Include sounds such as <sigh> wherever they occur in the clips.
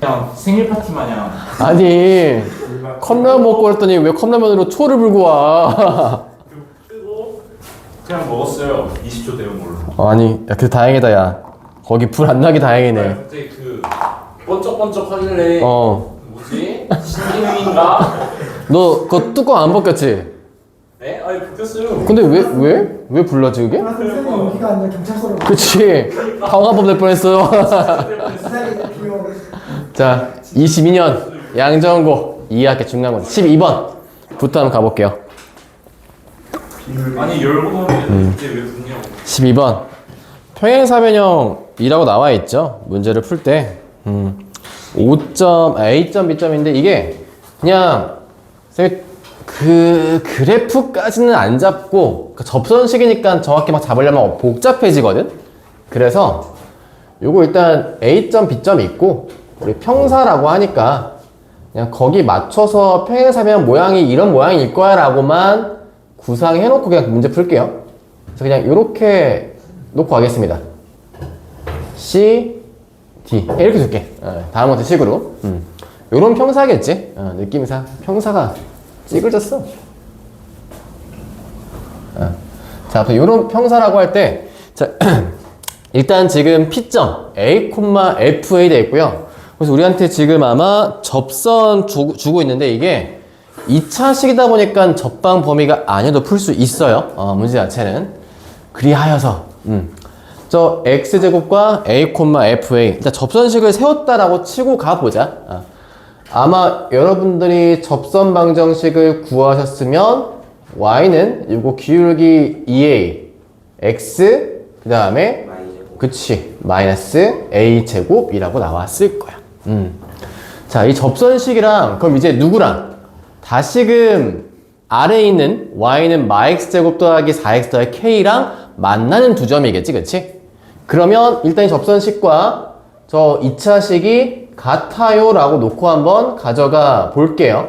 그냥 생일 파티 마냥 아니 컵라면 먹고 그랬더니 왜 컵라면으로 초를 불고 와 그냥 먹었어요 20초 되면 몰라 아니 야, 그 다행이다 야 거기 불 안 나기 다행이네 갑자기 그 번쩍번쩍 하길래 어 뭐지? 신기능인가? 너 그거 뚜껑 안 벗겼지? 네? 아니 바뀌었어요 근데 왜 왜? 왜 불렀지 그게? 하나 선생님 여기가 아니라 경찰서로 그치 강화법 될 뻔했어요 부산에 비용 자 22년 양정고 2학기 중간고사 12번부터 한번 가볼게요. 아니 열고 나면 이제 왜 붙냐고. 12번. 평행사변형이라고 나와 있죠? 문제를 풀 때. 음, 5점 A점 B점인데 이게 그냥 그 그래프까지는 안 잡고 그 접선식이니까 정확히 막 잡으려면 복잡해지거든? 그래서 요거 일단 A점 B점 있고 우리 평사라고 하니까 그냥 거기 맞춰서 평행사변 모양이 이런 모양일 거야 라고만 구상해놓고 그냥 문제 풀게요 그래서 그냥 이렇게 놓고 가겠습니다. C, D 이렇게 줄게. 어, 다음 어떤 식으로. 음. 요런 평사겠지. 어, 느낌상 평사가 찌그러졌어. 어. 자, 앞서 요런 평사라고 할 때, 자, <clears throat> 일단 지금 P점 A, FA 돼 있고요. 그래서 우리한테 지금 아마 접선 주, 주고 있는데 이게 2차식이다 보니까 접방 범위가 아니어도 풀 수 있어요. 어, 문제 자체는. 그리하여서, 음. 저 x제곱과 a, fa. 일단 접선식을 세웠다라고 치고 가보자. 아. 아마 여러분들이 접선 방정식을 구하셨으면 y는 이거 기울기 2a, x, 그 다음에 그치 마이너스 a 제곱이라고 나왔을 거야. 음. 자, 이 접선식이랑 그럼 이제 누구랑 다시금 아래에 있는 y는 마x 제곱 더하기 4x 더하기 k랑 만나는 두 점이겠지, 그치? 그러면 일단 이 접선식과 저 2차식이 같아요 라고 놓고 한번 가져가 볼게요.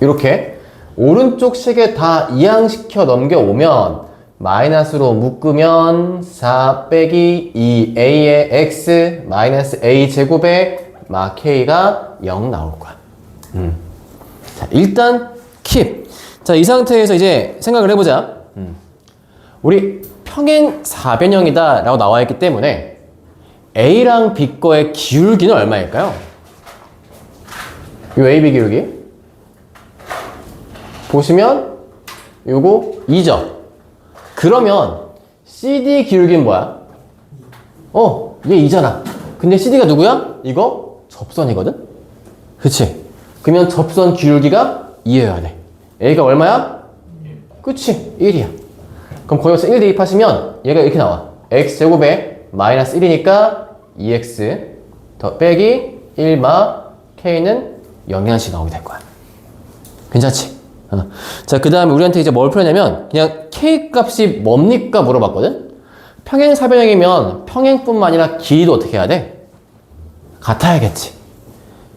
이렇게 오른쪽 식에 다 이항시켜 넘겨오면 마이너스로 묶으면 4 빼기 2a의 x 마이너스 a 제곱에 마 k가 0 나올 거야. 음. 자, 일단 킵. 자, 이 상태에서 이제 생각을 해보자. 음. 우리 평행 사변형이다 라고 나와 있기 때문에 A랑 B 거의 기울기는 얼마일까요? 이 AB 기울기 보시면 요거 2죠 그러면 CD 기울기는 뭐야? 어, 얘 2잖아 근데 CD가 누구야? 이거 접선이거든? 그치? 그러면 접선 기울기가 2여야 돼 A가 얼마야? 그치 1이야 그럼 거기서 1 대입하시면 얘가 이렇게 나와 x제곱에 마이너스 1이니까 2x 더 빼기 1마 k는 0이라씩 나오게 될 거야 괜찮지? 어. 자, 그 다음에 우리한테 이제 뭘 풀었냐면 그냥 k 값이 뭡니까 물어봤거든 평행 사변형이면 평행뿐만 아니라 길이도 어떻게 해야 돼? 같아야겠지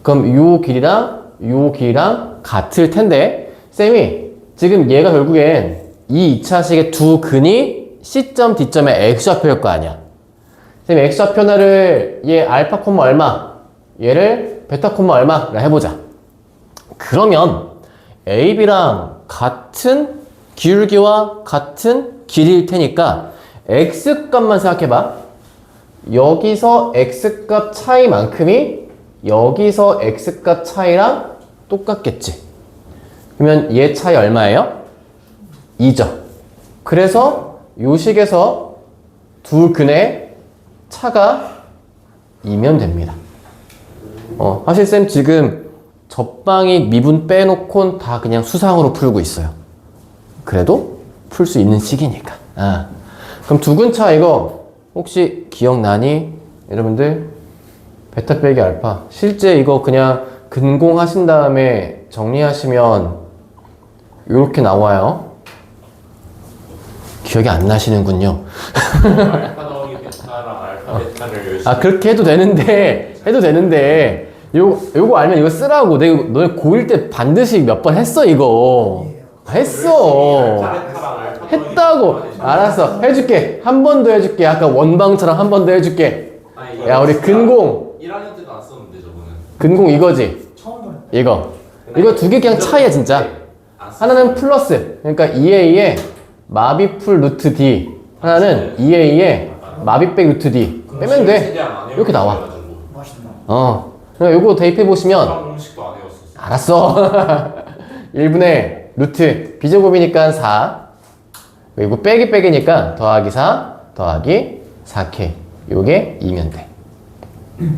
그럼 요 길이랑 요 길이랑 같을 텐데 쌤이 지금 얘가 결국엔 이 2차식의 두 근이 C점, D점의 X좌표일 거 아니야. 선생님, X좌표나를 얘 알파 콤마 얼마, 얘를 베타 콤마 얼마라 해보자. 그러면 AB랑 같은 기울기와 같은 길이일 테니까 X값만 생각해봐. 여기서 X값 차이만큼이 여기서 X값 차이랑 똑같겠지. 그러면 얘 차이 얼마예요? 2죠. 그래서 요 식에서 두 근의 차가 2면 됩니다. 어, 사실 쌤 지금 접방이 미분 빼놓곤 다 그냥 수상으로 풀고 있어요. 그래도 풀 수 있는 시기니까. 아. 그럼 두근차 이거 혹시 기억나니? 여러분들 베타 빼기 알파 실제 이거 그냥 근공하신 다음에 정리하시면 이렇게 나와요. 기억이 안 나시는군요. 아 그렇게 해도 되는데 해도 되는데 요 요거 알면 이거 쓰라고 내가 너네 고1 때 반드시 몇 번 했어 이거 했어 했다고 알았어 해줄게 한 번 더 해줄게 아까 원방처럼 한 번 더 해줄게 야 우리 근공 1학년 때도 안 썼는데 저거는 근공 이거지. 처음 이거. 이거 두 개 그냥 차이야 진짜. 안. 하나는 플러스. 그러니까 2a에 마비풀 루트 d. 하나는 2a에 마비백 루트 d. 빼면 돼. 이렇게 나와. 그래가지고. 어. 그럼 이거 대입해 보시면 수학 공식도 안 해왔었어 알았어. <laughs> 1분의 루트 비제곱이니까 4. 그리고 빼기 빼기니까 더하기 4 더하기 4k. 요게 2면 돼.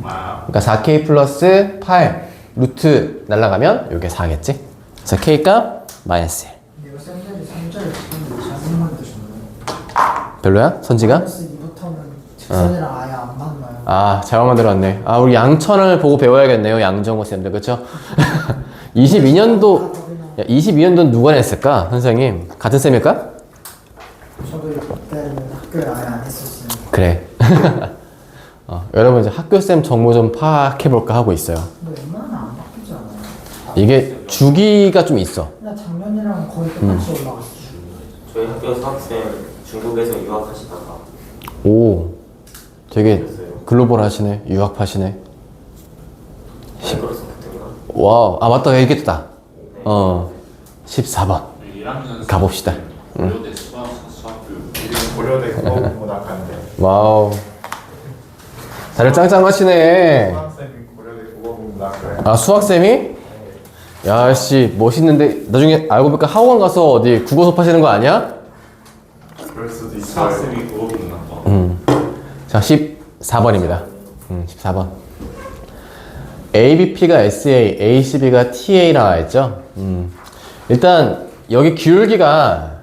와우 그러니까 4k 플러스 8 루트 날라가면 요게 4겠지? 그래서 k 값 마이너스 1. 근데 이거 쌤들이 3절 지금 자세히만 드셨나요? 별로야? 선지가? 플러스 2부터는 직선이랑 아예 안 만나요. 아, 잘못 만들었네. 아, 우리 양천을 보고 배워야겠네요. 양정호 쌤들. 그쵸? 22년도, 다 거기나 야, 22년도는 누가 냈을까? 선생님. 같은 쌤일까? 저도 그때는 학교에 아예 안 했었어요. 그래. <laughs> 어, 여러분 이제 학교쌤 정보 좀 파악해볼까 하고 있어요. 근데 웬만하면 안 바뀌지 않아요? 이게 주기가 좀 있어. 그냥 작년이랑 거의 똑같이 올라갔어요. 저희 학교 수학생 중국에서 유학하시다가 오, 되게 됐어요. 글로벌 하시네. 유학 파시네. 마이크로소프트인가? 와우. 아, 맞다. 얘기했다. 어, 14번. 1학년 가봅시다. 고려대 수학 수학교육 고려대 국어국문학과인데 와우. 다들 짱짱하시네. 고려대 아, 수학쌤이? 야, 씨, 멋있는데, 나중에 알고 보니까 학원 가서 어디 국어 수업 하시는 거 아니야? 그럴 수도 있어요. 수학쌤이 그거 보는 거 음. 자, 14번입니다. 음, 14번. ABP가 SA, ACB가 TA라 고 했죠? 음. 일단, 여기 기울기가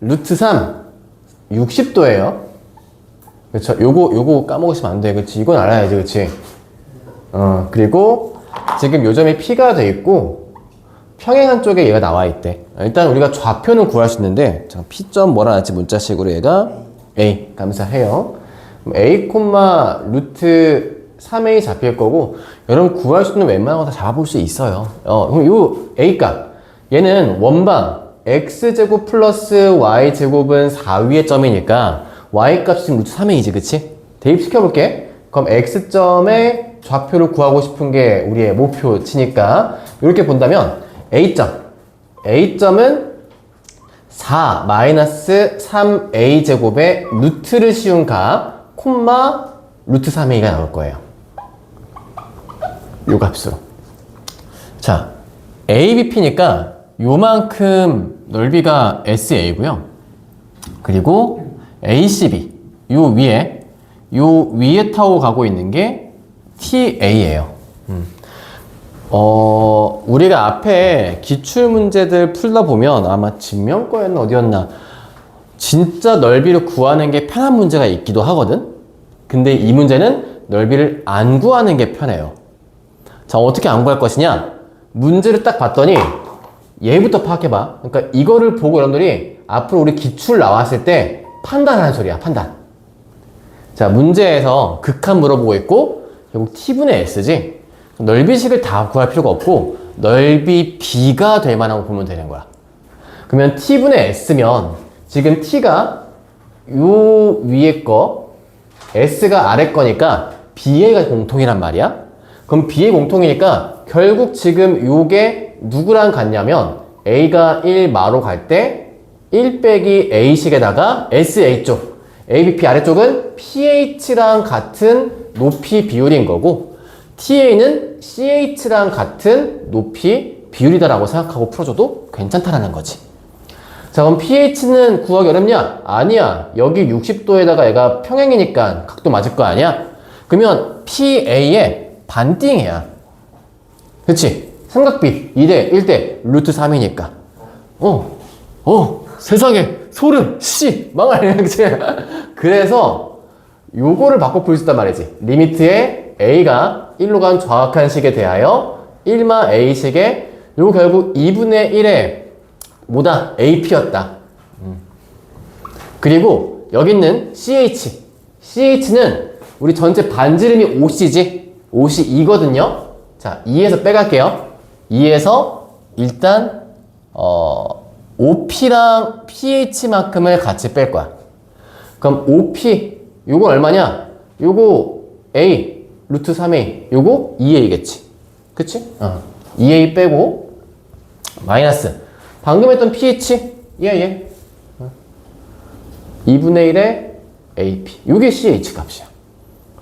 루트 3, 60도예요. 그쵸? 요거, 요거 까먹으시면 안 돼. 그치? 이건 알아야지. 그치? 어, 그리고 지금 요점이 P가 돼 있고, 평행한 쪽에 얘가 나와 있대. 일단 우리가 좌표는 구할 수 있는데, 잠깐 P점 뭐라 놨지? 문자식으로 얘가 A. 감사해요. A, 루트 3A 잡힐 거고, 여러분 구할 수 있는 웬만한 거 다 잡아볼 수 있어요. 어, 그럼 요 A 값. 얘는 원방 x제곱 플러스 y제곱은 4위의 점이니까 y 값이 지금 루트 3a이지 그치? 대입시켜 볼게 그럼 x점의 좌표를 구하고 싶은 게 우리의 목표치니까 이렇게 본다면 a점 a점은 4 마이너스 3a 제곱의 루트를 씌운 값 콤마 루트 3a가 나올 거예요 요 값으로 자, ABP니까 요만큼 넓이가 SA고요. 그리고 ACB 요 위에 요 위에 타고 가고 있는 게 TA예요. 음. 어, 우리가 앞에 기출 문제들 풀다 보면 아마 진명거였나 어디였나 진짜 넓이를 구하는 게 편한 문제가 있기도 하거든. 근데 이 문제는 넓이를 안 구하는 게 편해요. 자, 어떻게 안 구할 것이냐? 문제를 딱 봤더니 얘부터 파악해봐. 그러니까 이거를 보고 여러분들이 앞으로 우리 기출 나왔을 때 판단하는 소리야, 판단. 자, 문제에서 극한 물어보고 있고, 결국 t분의 s지. 넓이식을 다 구할 필요가 없고, 넓이 b가 될 만한 거 보면 되는 거야. 그러면 t분의 s면, 지금 t가 요 위에 거, s가 아래 거니까 b가 공통이란 말이야. 그럼 b의 공통이니까 결국 지금 요게 누구랑 같냐면 a가 1 마로 갈 때 1 빼기 a식에다가 sa 쪽 abp 아래쪽은 ph랑 같은 높이 비율인 거고 ta는 ch랑 같은 높이 비율이다라고 생각하고 풀어줘도 괜찮다라는 거지. 자 그럼 pH는 구하기 어렵냐? 아니야. 여기 60도에다가 얘가 평행이니까 각도 맞을 거 아니야? 그러면 PA의 반띵이야. 그치? 삼각비 2대 1대 루트 3이니까. 어, 어, 세상에 소름, 씨, 망할. <laughs> 그치? 그래서 요거를 바꿔 풀수 있단 말이지. 리미트에 A가 1로 간 정확한 식에 대하여 1마 A식에 요거 결국 2분의 1에 뭐다? AP였다. 음. 그리고 여기 있는 CH. CH는 우리 전체 반지름이 5C지? 5C 2거든요. 자, 2에서 빼갈게요. 2에서 일단 어, OP랑 pH만큼을 같이 뺄 거야. 그럼 OP 요거 얼마냐? 요거 A 루트 3a 요거 2a겠지 그치? 어 2a 빼고 마이너스 방금 했던 ph? 예예. 어. 2분의 1의 ap. 요게 ch 값이야.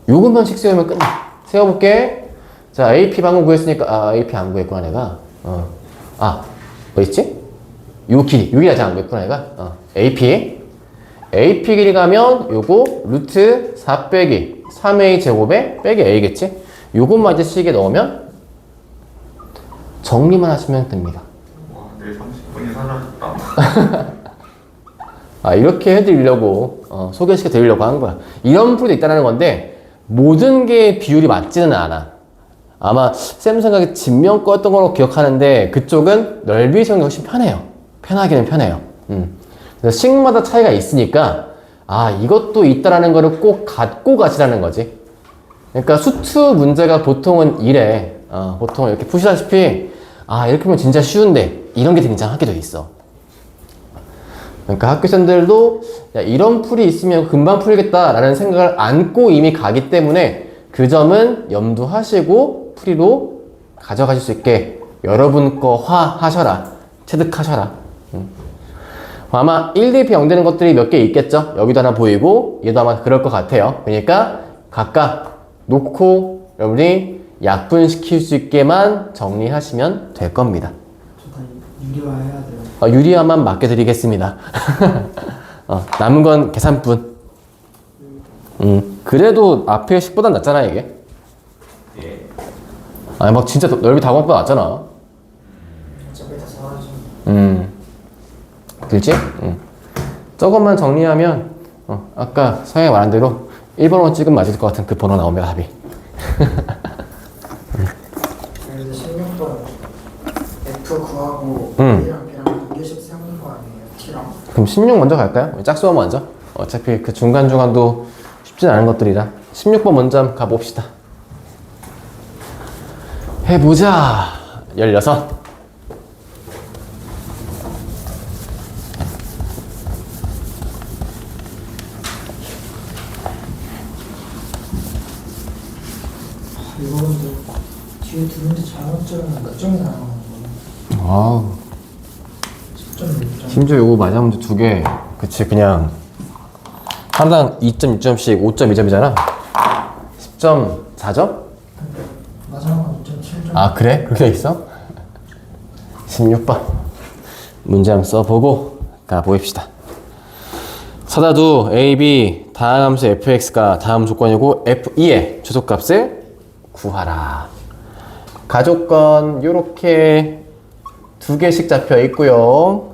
요것만씩 세우면 끝나. 세워볼게. 자 ap 방금 구했으니까 아 ap 안 구했구나 내가. 어아 뭐였지? 요 길이 요 길이 아직 안 구했구나 내가. 어. ap. AP 길이 가면 요거 루트 4 빼기 3A 제곱에 빼기 A겠지? 요것만 이제 식에 넣으면 정리만 하시면 됩니다. 와, 내일 30분이 사라졌다. 아, 이렇게 해드리려고, 어, 소개시켜 드리려고 한 거야. 이런 풀도 있다는 건데, 모든 게 비율이 맞지는 않아. 아마, 쌤 생각에 진명 거였던 걸로 기억하는데, 그쪽은 넓이 게 훨씬 편해요. 편하기는 편해요. 음. 그래서 식마다 차이가 있으니까, 아, 이것도 있다라는 거를 꼭 갖고 가시라는 거지. 그러니까 수투 문제가 보통은 이래. 어, 보통 이렇게 푸시다시피, 아, 이렇게 보면 진짜 쉬운데, 이런 게 등장하게 돼 있어. 그러니까 학교생들도 야, 이런 풀이 있으면 금방 풀겠다라는 생각을 안고 이미 가기 때문에 그 점은 염두하시고 풀이로 가져가실 수 있게 여러분 거 화 하셔라. 체득하셔라. 음. 아마 1 대입 0 되는 것들이 몇 개 있겠죠? 여기도 하나 보이고 얘도 아마 그럴 것 같아요. 그러니까 각각 놓고 여러분이 약분시킬 수 있게만 정리하시면 될 겁니다. 저다 유리화 해야 돼요. 어, 유리화만 맡겨드리겠습니다. <laughs> 어, 남은 건 계산뿐. 음, 그래도 앞에 10보단 낫잖아, 이게. 예. 아니, 막 진짜 넓이 다공보다 낫잖아. 어차피 다 사라지면 음. 그렇지? 음. 저것만 정리하면, 어, 아까 서영이 말한 대로 1번으로 찍으면 맞을 것 같은 그 번호 나오면 답이. <laughs> 그래서 16번 F 구하고 음. 그럼 16 먼저 갈까요? 짝수화 먼저? 어차피 그 중간중간도 쉽진 않은 것들이라 16번 먼저 한번 가봅시다 해보자 16 아, 이거 근데 뒤에 두 문제 잘못 적으면 몇 점이 나가는 거예요? 와우 10점, 6점 심지어 요거 마지막 문제 두 개. 그치 그냥. 하나당 2.6점씩 5.2점이잖아. 10점 4점? 마지막은 2.7점 아 그래? 그렇게 돼 있어? 16번. 문제 한번 써보고 가보입시다. 서다두 a, b 다항 함수 fx가 다음 조건이고 f2의 최소값을 구하라. 가조건 요렇게 두 개씩 잡혀 있고요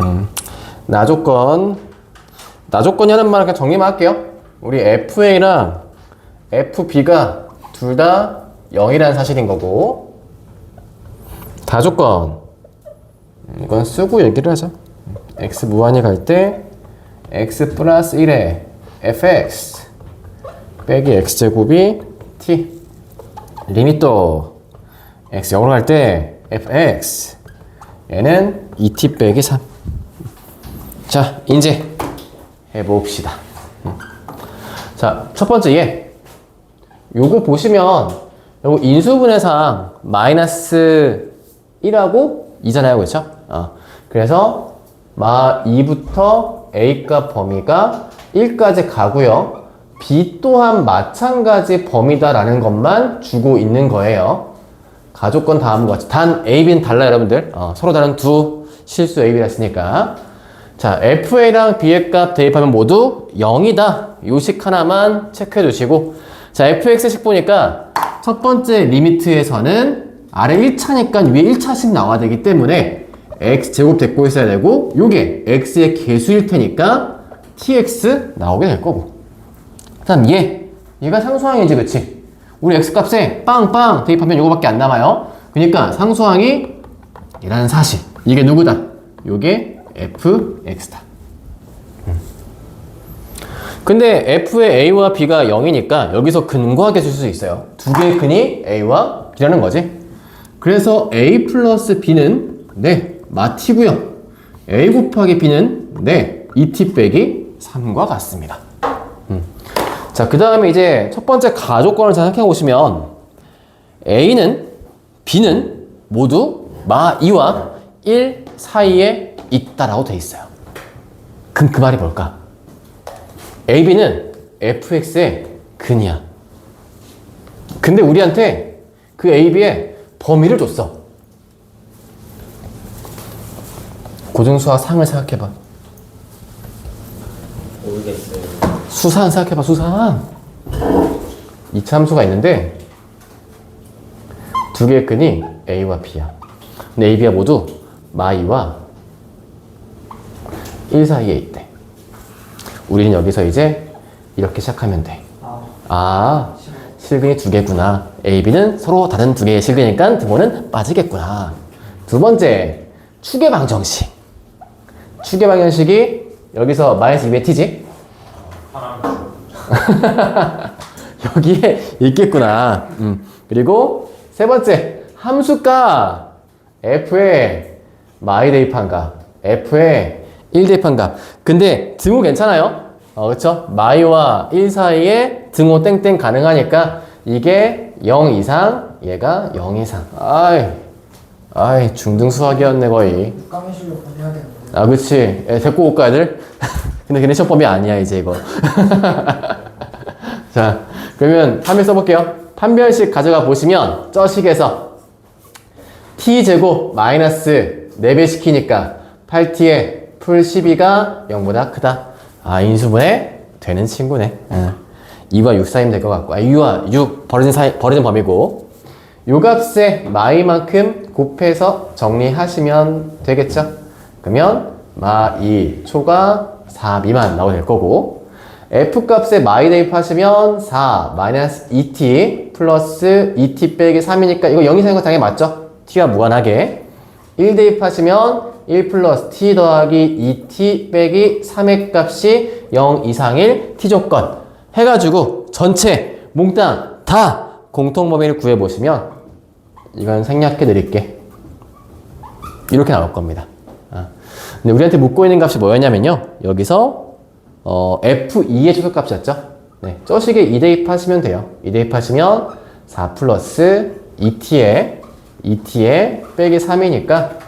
음, 나조건. 나조건이 하는 말 그냥 정리만 할게요. 우리 fa랑 FB가 둘 다 0이라는 사실인 거고. 다조건. 음, 이건 쓰고 얘기를 하자. X 무한히 갈 때 x 플러스 1에 fx 빼기 x제곱이 t. 리미터 x 0으로 갈 때 fx 얘는 2t 빼기 3 자, 이제 해봅시다. 음. 자, 첫 번째 얘. 요거 보시면 요거 인수분해상 마이너스 1하고 2잖아요. 그렇죠? 어. 그래서 마 2부터 A값 범위가 1까지 가고요. B 또한 마찬가지 범위다라는 것만 주고 있는 거예요. 가족건 다음과 같이 단 A, B는 달라요, 여러분들. 어, 서로 다른 두 실수 A, B가 있으니까. 자, FA랑 B의 값 대입하면 모두 0이다. 요식 하나만 체크해 주시고. 자, FX식 보니까 첫 번째 리미트에서는 아래 1차니까 위에 1차씩 나와야 되기 때문에 x 제곱 됐고 있어야 되고 요게 x의 개수일 테니까 tx 나오게 될 거고. 그 다음 얘. 얘가 상수항이지, 그치? 우리 x 값에 빵빵 대입하면 요거밖에 안 남아요. 그러니까 상수항이 이라는 사실. 이게 누구다? 요게 fx다. 음. 근데 f의 a와 b가 0이니까 여기서 근거하게 줄수 있어요. 두 개의 근이 a와 b라는 거지. 그래서 a 플러스 b는 네, 마티고요. a 곱하기 b는 네, 2t 빼기 3과 같습니다. 음. 자, 자, 그 다음에 이제 첫 번째 가족권을 잘 생각해 보시면 A는 B는 모두 마 2와 1 사이에 있다라고 돼 있어요. 그럼 그 말이 뭘까? AB는 FX의 근이야. 근데 우리한테 그 AB의 범위를 줬어. 고등수학 상을 생각해봐. 모르겠어요. 수산 생각해봐 수산 이차함수가 있는데 두 개의 끈이 A와 B야 근데 A, B가 모두 마이와 1 사이에 있대. 우리는 여기서 이제 이렇게 시작하면 아, 돼아. 싫어. 실근이 두 개구나. A, B는 서로 다른 두 개의 실근이니까 등호는 빠지겠구나. 두 번째 추계 방정식. 추계 방정식이 여기서 마이너스 2의 t지? <laughs> 여기에 있겠구나. 음. 그리고 세 번째 함수가 f의 마이 대입한가? F의 1 대입한가 근데 등호 괜찮아요? 어, 그쵸? 마이와 1 사이에 등호 땡땡 가능하니까 이게 0 이상 얘가 0 이상 아이 아이 중등 수학이었네 거의 실력. 아, 그치. 애 데리고 올까, 애들? <laughs> 근데 걔네 시험법이 아니야, 이제 이거. <laughs> 자, 그러면 판별 써볼게요. 판별식 가져가 보시면, 저 식에서 t제곱 마이너스 4배 시키니까 8t에 풀 12가 0보다 크다. 아, 인수분해 되는 친구네. 응. 2와 6 사이면 될 것 같고, 아, 2와 6 버려진 사이, 버려진 범위고, 요 값에 마이만큼 곱해서 정리하시면 되겠죠? 그러면 마2 초가 4 미만 나오게 될 거고 f 값에 마이 대입하시면 4 마이너스 2t 플러스 2t 빼기 3이니까 이거 0 이상인 거 당연히 맞죠? t와 무한하게 1 대입하시면 1 플러스 t 더하기 2t 빼기 3의 값이 0 이상일 t 조건 해가지고 전체 몽땅 다 공통 범위를 구해보시면 이건 생략해 드릴게 이렇게 나올 겁니다. 아. 근데 우리한테 묻고 있는 값이 뭐였냐면요. 여기서 어, F2의 최소값이었죠. 네, 저 식에 2 대입하시면 돼요. 2 대입하시면 4 플러스 2t에 2t에 빼기 3이니까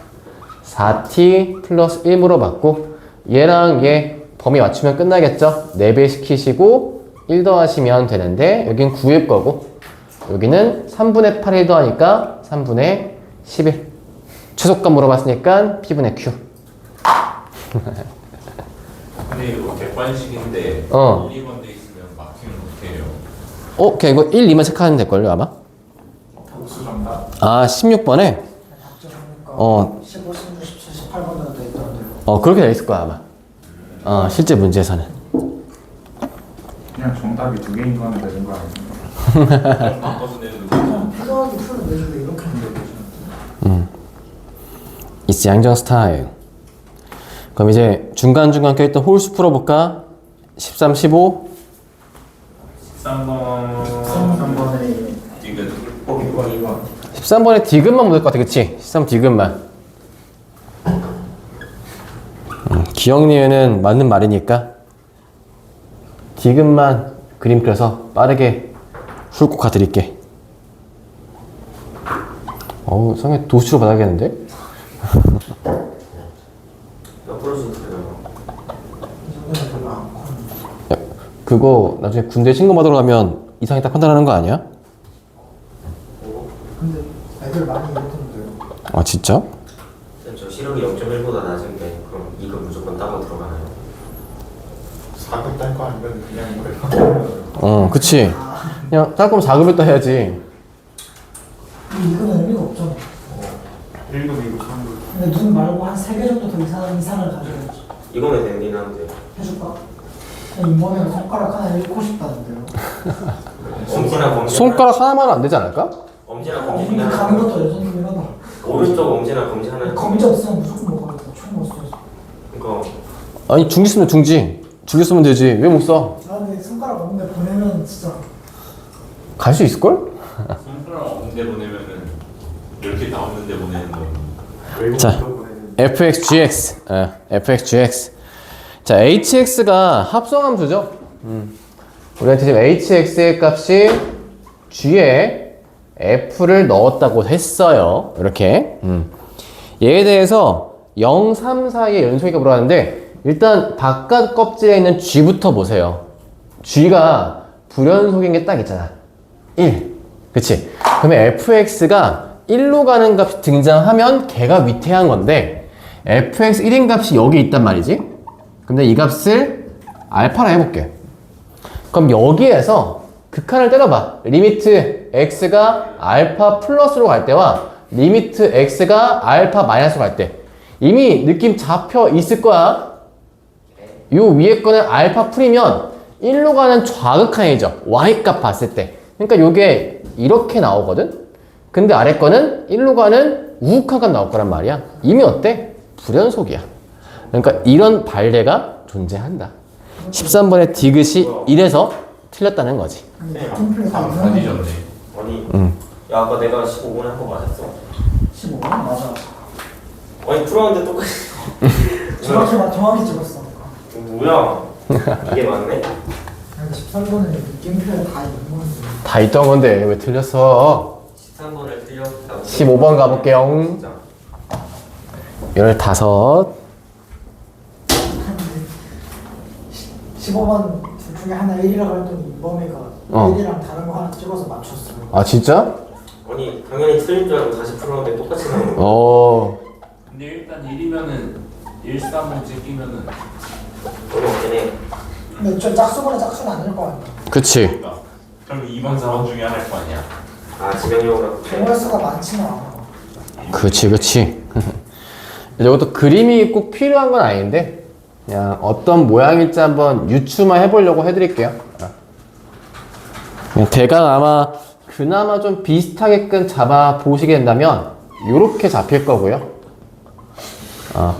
4t 플러스 1으로 받고 얘랑 얘 범위 맞추면 끝나겠죠. 4배 시키시고 1 더하시면 되는데 여긴 9일 거고 여기는 3분의 8을 더하니까 3분의 11 최소값 물어봤으니까 P분의 Q 근데 이거 객관식인데 어. 우리 건데 있으면 막히면 어떡해요? 어? 그냥 이거 1, 2만 체크하면 될걸요 아마? 복수 정답. 아 16번에 답정하니까 어. 15, 16, 17, 18번으로 돼 있던데요. 어 그렇게 돼 있을 거야 아마 어 실제 문제에서는 그냥 정답이 두 개인 거는 되는 거 아니에요? 바꿔서 내는 거 그냥 필요하게 풀을 내주고 이렇게 하면 되죠. 이스 양정 스타일 그럼 이제 중간중간 껴있던 홀수 풀어볼까? 13, 15 13번 3번에 이거 어, 이거 이거. 13번에 디귿만 묻을 것 같아 그치? 13 디귿만 음, 기억니에는 맞는 말이니까 디귿만 그림 그려서 빠르게 훑고 가드릴게 어우 성에 도수로 받아야겠는데? 야, 그거 나중에 군대 신고 받으러 가면 이상이 딱 판단하는 거 아니야? 근데 애들 많이 이랬던데요. 아 진짜? 쌤, 저 시력이 0.1보다 낮은데 그럼 이거 무조건 따고 들어가나요? 4급 딸 거 아니면 그냥 이거예요? 어 그치 그냥 짤 거면 4급을 또 해야지 근데 이거는 의미가 없잖아. 1급, 2급, 3급. 근데 눈 말고 한 세 개 정도 더 이상, 이상을 가져야지. 이거면 되긴 한데 해줄까? 그냥 이번에 손가락 하나 잃고 싶다는데요. 엄지나 검지 손가락 하나만 안 되지 않을까? 엄지나 검지 이게 가는 것도 여전히 하다. 오른쪽 엄지나 검지 하나 검지 없으면 무조건 없어서. 이거 아니 중지 쓰면 중지 중지 쓰면 되지 왜 못 써? 아 근데 손가락 없는데 보내면 진짜 갈 수 있을걸? 손가락 없는데 보내면은 이렇게 나오는데 보내는 거 외국 자. 보내는. fxgx 어, fxgx 자 hx가 합성함수죠 음. 우리한테 지금 hx의 값이 g에 f를 넣었다고 했어요. 이렇게. 음. 얘에 대해서 0, 3 사이의 연속이가 물어봤는데 일단 바깥 껍질에 있는 g부터 보세요. g가 불연속인 게 딱 있잖아. 1. 그치? 그러면 fx가 1로 가는 값이 등장하면 걔가 위태한 건데 fx 1인 값이 여기 있단 말이지? 근데 이 값을 알파라 해볼게. 그럼 여기에서 극한을 때려봐. 리미트 x가 알파 플러스로 갈 때와 리미트 x가 알파 마이너스로 갈 때. 이미 느낌 잡혀 있을 거야. 요 위에 거는 알파 풀이면 1로 가는 좌극한이죠. y값 봤을 때. 그러니까 요게 이렇게 나오거든? 근데 아래 거는 1로 가는 우극한값 나올 거란 말이야. 이미 어때? 불연속이야. 그러니까 이런 발레가 존재한다. 13번의 디귿이 이래서 틀렸다는 거지. 다 가면 뒤졌네. 아니 응. 야 아까 내가 15분 한거 맞았어 15번 맞아. 아니 풀었는데 똑같이 정확히 맞 정확히 찍었어. 뭐야 이게 맞네? 근데 13번은 느낌표에 다 있는 건데. 다 있던 건데 왜 틀렸어? 13번을 틀렸다고 15번 가볼게요. 진짜 15. 15번 둘 중에 하나 1이라고 했더니 이범이가 어. 1이랑 다른 거 하나 찍어서 맞췄어. 아 진짜? 아니 당연히 틀린 줄 알고 다시 풀었는데 똑같이 나오는 거 어. 일단 1이면은 1, 3을 찍히면은 어렵긴 해 근데 저 짝수보다 짝수는 아닐 거 아니야. 그치. 그러니까 그럼 2번, 4번 중에 하나일 거 아니야. 아 지명용으로 경우의 수가 많지는 않아. 그치 그치. <laughs> 이것도 그림이 꼭 필요한 건 아닌데 그냥 어떤 모양일지 한번 유추만 해보려고 해드릴게요. 아. 그냥 대강 아마 그나마 좀 비슷하게끔 잡아 보시게 된다면 이렇게 잡힐 거고요. 아.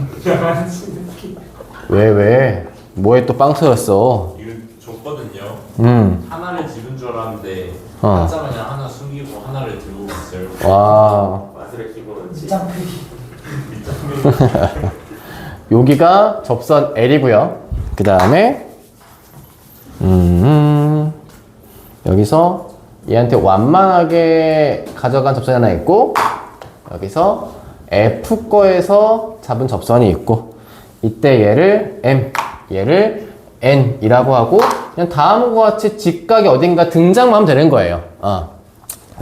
왜 왜? 뭐에 또 빵 터졌어? 이거 줬거든요. 음. 하나를 집은 줄 알았는데 어. 한자 그냥 하나 숨기고 하나를 들고 있어요. 와. 맛을 키고는 밑장 표기. 여기가 접선 L이고요. 그 다음에 음, 여기서 얘한테 완만하게 가져간 접선이 하나 있고 여기서 F 거에서 잡은 접선이 있고 이때 얘를 M, 얘를 N이라고 하고 그냥 다음과 같이 직각이 어딘가 등장만 하면 되는 거예요. 어.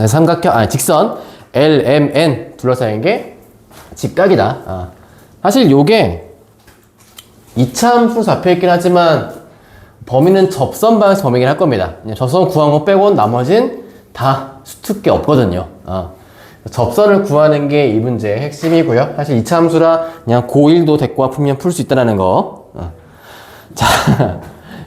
삼각형, 아니 직선 L, M, N 둘러싸인 게 직각이다. 아. 사실 요게 이차함수 잡혀있긴 하지만 범위는 접선 방에서 범위긴 할 겁니다. 접선 구한 거 빼고는 나머진 다 수특기 없거든요. 아. 접선을 구하는 게 이 문제의 핵심이고요. 사실 이차 함수라 그냥 고1도 대과 풀면 풀 수 있다는 거. 아. <laughs> 자,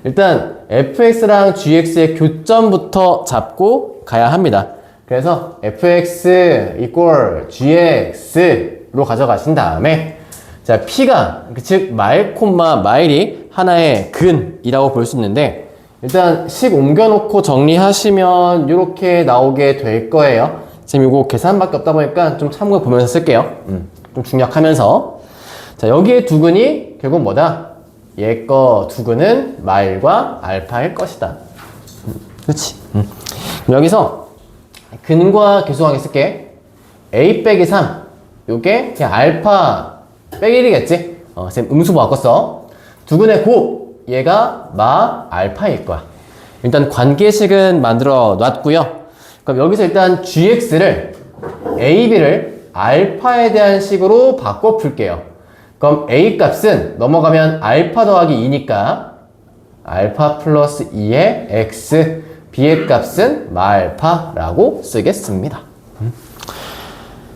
일단 fx랑 gx의 교점부터 잡고 가야 합니다. 그래서 fx equal gx로 가져가신 다음에 자 p가 즉 마일 콤마 마일이 하나의 근이라고 볼 수 있는데 일단 식 옮겨놓고 정리하시면 이렇게 나오게 될 거예요. 이거 계산밖에 없다 보니까 좀 참고 보면서 쓸게요. 음, 좀 중략하면서 자 여기에 두근이 결국 뭐다? 얘 거 두근은 마일과 알파일 것이다. 음, 그렇지. 음. 여기서 근과 계수관계 쓸게. a 빼기 3. 요게 그냥 알파 빼기 1이겠지? 어, 쌤 음수 바꿨어. 두근의 고. 얘가 마 알파일 거야. 일단 관계식은 만들어 놨고요. 그럼 여기서 일단 gx를 a, b를 알파에 대한 식으로 바꿔 풀게요. 그럼 a 값은 넘어가면 알파 더하기 2니까 알파 플러스 2의 x, b의 값은 마알파라고 쓰겠습니다. 음.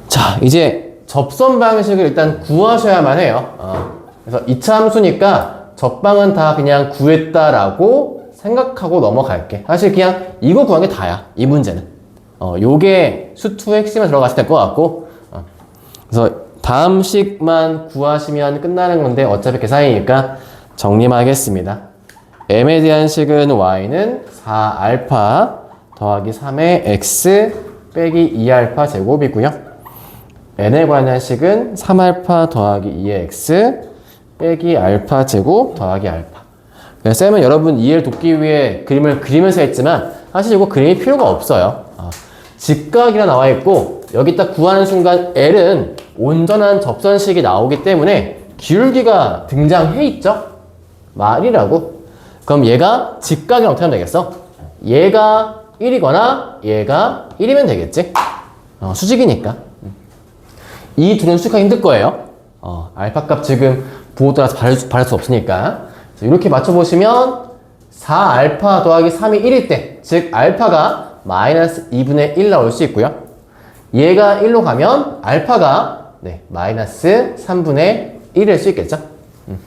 자, 이제 접선 방식을 일단 구하셔야만 해요. 어, 그래서 2차 함수니까 접방은 다 그냥 구했다라고 생각하고 넘어갈게. 사실 그냥 이거 구한 게 다야. 이 문제는. 어, 요게 수투의 핵심에 될것 같고. 어, 그래서 다음 식만 구하시면 끝나는 건데 어차피 계산이니까 정리만 하겠습니다. m에 대한 식은 y는 4알파 더하기 3의 x 빼기 2알파 제곱이고요. n에 관한 식은 3알파 더하기 2의 x 빼기 알파 제곱 더하기 알파. 네, 쌤은 여러분 이해를 돕기 위해 그림을 그리면서 했지만 사실 이거 그림이 필요가 없어요. 어, 직각이라 나와 있고 여기 딱 구하는 순간 L은 온전한 접선식이 나오기 때문에 기울기가 등장해 있죠? 말이라고. 그럼 얘가 직각이랑 어떻게 하면 되겠어? 얘가 1이거나 얘가 1이면 되겠지? 어, 수직이니까. 이 둘은 수직하기 힘들 거예요. 어, 알파 값 지금 부호 따라서 바를, 수- 바를 수 없으니까. 자, 이렇게 맞춰보시면 4알파 더하기 3이 1일 때, 즉 알파가 마이너스 2분의 1 나올 수 있고요. 얘가 1로 가면 알파가 네, 마이너스 3분의 1일 수 있겠죠. 음.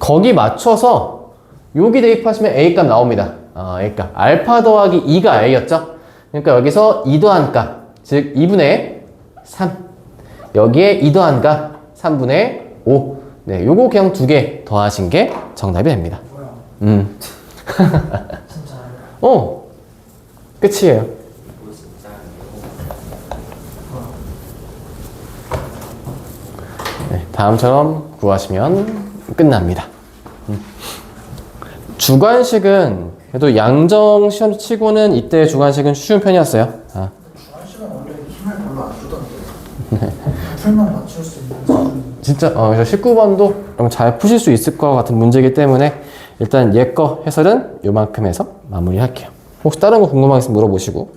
거기 맞춰서 여기 대입하시면 A 값 나옵니다. 아, A 값. 알파 더하기 2가 A였죠. 그러니까 여기서 2 더한 값, 즉 2분의 3. 여기에 2 더한 값 3분의 5. 네, 요거 그냥 두 개 더하신 게 정답이 됩니다. 음. <laughs> 어. 끝이에요. 네, 다음처럼 구하시면 끝납니다. 음. 주관식은 그래도 양정 시험 치고는 이때 주관식은 쉬운 편이었어요. 아, 중간 시간 원래 힘을 별로 안 주던데 풀만 맞출 수 있는 수준 진짜 어, 그래서 19번도 잘 푸실 수 있을 것 같은 문제이기 때문에 일단 얘 거 해설은 요만큼 해서 마무리할게요. 혹시 다른 거 궁금한 거 있으면 물어보시고